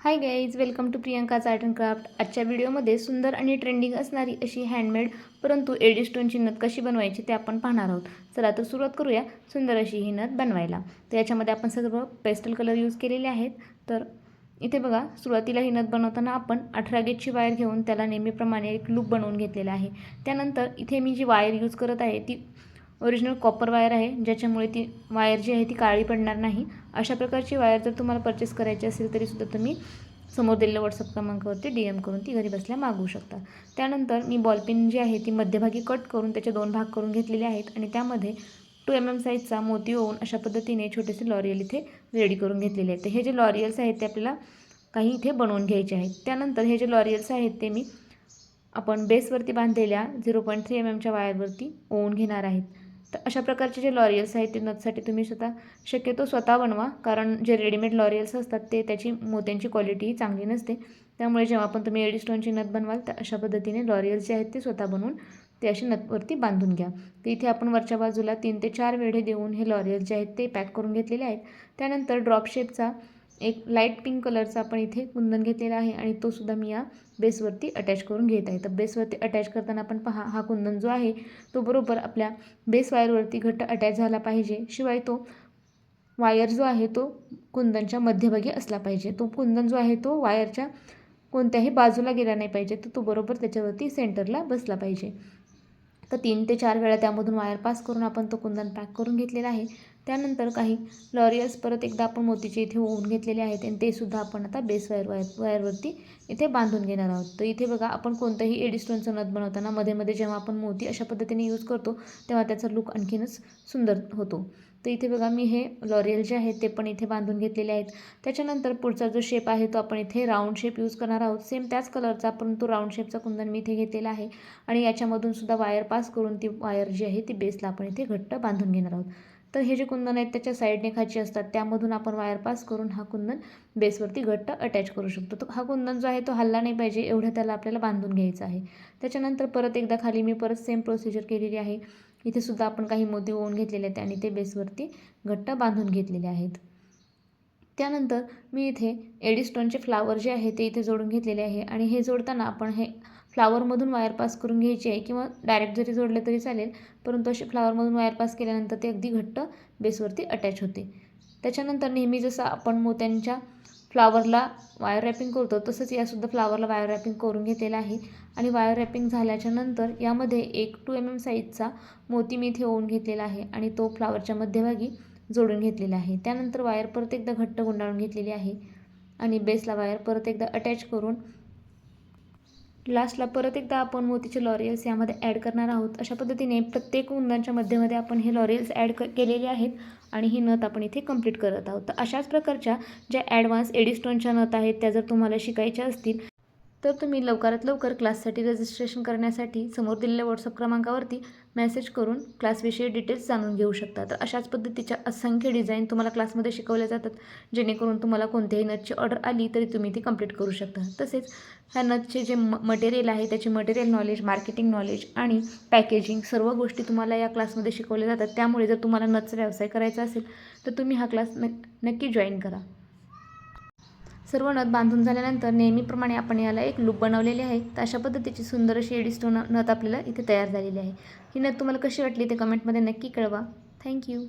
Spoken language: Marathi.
Hi guys welcome to Priyanka's art and craft आजच्या व्हिडिओमध्ये सुंदर आणि ट्रेंडिंग असणारी अशी हँडमेड परंतु एडी स्टोनची नथ कशी बनवायची ते आपण पाहणार आहोत. चला तर सुरुवात करूया सुंदर अशी ही नथ बनवायला. तर याच्यामध्ये आपण सर्व पेस्टल कलर यूज केलेले आहेत. तर इथे बघा सुरुवातीला ही नथ बनवताना आपण अठरा गेजची वायर घेऊन त्याला नेहमीप्रमाणे एक लूप बनवून घेतलेला आहे. त्यानंतर इथे मी जी वायर यूज करत आहे ती ओरिजिनल कॉपर वायर आहे ज्याच्यामुळे ती वायर जी आहे ती काळी पडणार नाही. अशा प्रकारची वायर जर तुम्हाला परचेस करायची असेल तरीसुद्धा तुम्ही समोर दिलेल्या व्हॉट्सअप क्रमांकावरती डी एम करून ती घरी बसल्या मागवू शकता. त्यानंतर मी बॉलपिन जी आहे ती मध्यभागी कट करून त्याचे दोन भाग करून घेतलेले आहेत आणि त्यामध्ये टू एम एम साईजचा मोती ओवून अशा पद्धतीने छोटेसे लॉरियल इथे रेडी करून घेतलेले आहेत. तर हे जे लॉरियल्स आहेत ते आपल्याला काही इथे बनवून घ्यायचे आहेत. त्यानंतर हे जे लॉरियल्स आहेत ते मी आपण बेसवरती बांधलेल्या झिरो पॉईंट थ्री एम एमच्या वायरवरती ओवून घेणार आहेत. तर अशा प्रकारचे जे लॉरियल्स आहेत ते नथसाठी तुम्ही स्वतः शक्यतो स्वतः बनवा. कारण जे रेडीमेड लॉरियल्स असतात ते त्याची मोत्यांची क्वालिटी चांगली नसते. त्यामुळे जेव्हा पण तुम्ही एडीस्टोनची नथ बनवाल तर अशा पद्धतीने लॉरियल्स जे आहेत ते स्वतः बनवून ते अशी नथवरती बांधून घ्या. तर इथे आपण वरच्या बाजूला तीन ते चार वेढे देऊन हे लॉरियल्स जे आहेत ते पॅक करून घेतलेले आहेत. त्यानंतर ड्रॉप शेपचा एक लाइट पिंक कलरचा आपण इथे कुंदन घेतलेला आहे आणि तो सुद्धा मी या बेसवरती अटॅच करून घेत आहे. तर बेसवरती अटॅच करताना आपण पहा हा कुंदन जो आहे तो बरोबर आपल्या बेस वायरवरती घट्ट अटॅच झाला पाहिजे. शिवाय तो वायर जो आहे तो कुंदनच्या मध्यभागी असला पाहिजे. तो कुंदन जो आहे तो वायरच्या कोणत्याही बाजूला गेला नाही पाहिजे. तर तो बरोबर त्याच्यावरती सेंटरला बसला पाहिजे. तर तीन ते चार वेळा त्यामधून वायर पास करून आपण तो कुंदन पॅक करून घेतलेला आहे. त्यानंतर काही लॉरियल्स परत एकदा आपण मोतीचे इथे होऊन घेतलेले आहेत आणि ते सुद्धा आपण आता बेस वायर वायर वायरवरती इथे बांधून घेणार आहोत. तर इथे बघा आपण कोणतंही एडिस्टोनचं नथ बनवताना मध्ये मध्ये जेव्हा आपण मोती अशा पद्धतीने यूज करतो तेव्हा त्याचा लुक आणखीनच सुंदर होतो. तर इथे बघा मी हे लॉरियल जे आहेत ते पण इथे बांधून घेतलेले आहेत. त्याच्यानंतर पुढचा जो शेप आहे तो आपण इथे राऊंड शेप यूज करणार आहोत. सेम त्याच कलरचा परंतु राऊंड शेपचा कुंदन मी इथे घेतलेला आहे. आणि याच्यामधून सुद्धा वायर पास करून ती वायर जी आहे ती बेसला आपण इथे घट्ट बांधून घेणार आहोत. तर हे जे कुंदन आहेत त्याच्या साईडने खाची असतात. त्यामधून आपण वायर पास करून हा कुंदन बेसवरती घट्ट अटॅच करू शकतो. तर हा कुंदन जो आहे तो हल्ला नाही पाहिजे. एवढं त्याला आपल्याला बांधून घ्यायचं आहे. त्याच्यानंतर परत एकदा खाली मी परत सेम प्रोसिजर केलेली आहे. इथे सुद्धा आपण काही मोती ओवून घेतलेले आहेत आणि ते बेसवरती घट्ट बांधून घेतलेले आहेत. त्यानंतर मी इथे एडी स्टोनचे फ्लावर जे आहे ते इथे जोडून घेतलेले आहे. आणि हे जोडताना आपण हे फ्लावरमधून वायर पास करून घ्यायची आहे किंवा डायरेक्ट जरी जोडले तरी चालेल परंतु असे फ्लावरमधून वायर पास केल्यानंतर ते अगदी घट्ट बेसवरती अटॅच होते. त्याच्यानंतर नेहमी जसं आपण मोत्यांच्या फ्लावरला वायर रॅपिंग करतो तसंच यासुद्धा फ्लावरला वायर रॅपिंग करून घेतलेलं आहे. आणि वायर रॅपिंग झाल्याच्यानंतर यामध्ये एक टू एम एम साईजचा मोती मी इथे ओवून घेतलेला आहे आणि तो फ्लावरच्या मध्यभागी जोडून घेतलेला आहे. त्यानंतर वायर परत एकदा घट्ट गुंडाळून घेतलेली आहे आणि बेसला वायर परत एकदा अटॅच करून लास्टला परत एकदा आपण मोतीचे लॉरियल्स यामध्ये ॲड करणार आहोत. अशा पद्धतीने प्रत्येक उंदांच्या मध्येमध्ये आपण हे लॉरियल्स ॲड क केलेले आहेत आणि ही नथ आपण इथे कंप्लीट करत आहोत. तर अशाच प्रकारच्या ज्या ॲडव्हान्स एडिस्टोनच्या नथ आहेत त्या जर तुम्हाला शिकायच्या असतील तर तुम्ही लवकरात लवकर क्लाससाठी रजिस्ट्रेशन करण्यासाठी समोर दिलेल्या व्हॉट्सअप क्रमांकावरती मेसेज करून क्लासविषयी डिटेल्स जाणून घेऊ शकता. तर अशाच पद्धतीच्या असंख्य डिझाईन तुम्हाला क्लासमध्ये शिकवल्या जातात जेणेकरून तुम्हाला कोणत्याही नथची ऑर्डर आली तरी तुम्ही ती कंप्लीट करू शकता. तसेच ह्या नथचे जे म मटेरियल आहे त्याचे मटेरियल नॉलेज मार्केटिंग नॉलेज आणि पॅकेजिंग सर्व गोष्टी तुम्हाला या क्लासमध्ये शिकवल्या जातात. त्यामुळे जर तुम्हाला नथचा व्यवसाय करायचा असेल तर तुम्ही हा क्लास न नक्की जॉईन करा. सर्व नथ बांधून झाल्यानंतर नेहमीप्रमाणे आपण याला एक लूप बनवलेले आहे. तर अशा पद्धतीची सुंदर अशी एडी स्टोन नथ आपल्याला इथे तयार झालेली आहे. ही नथ तुम्हाला कशी वाटली ते कमेंटमध्ये नक्की कळवा. थँक्यू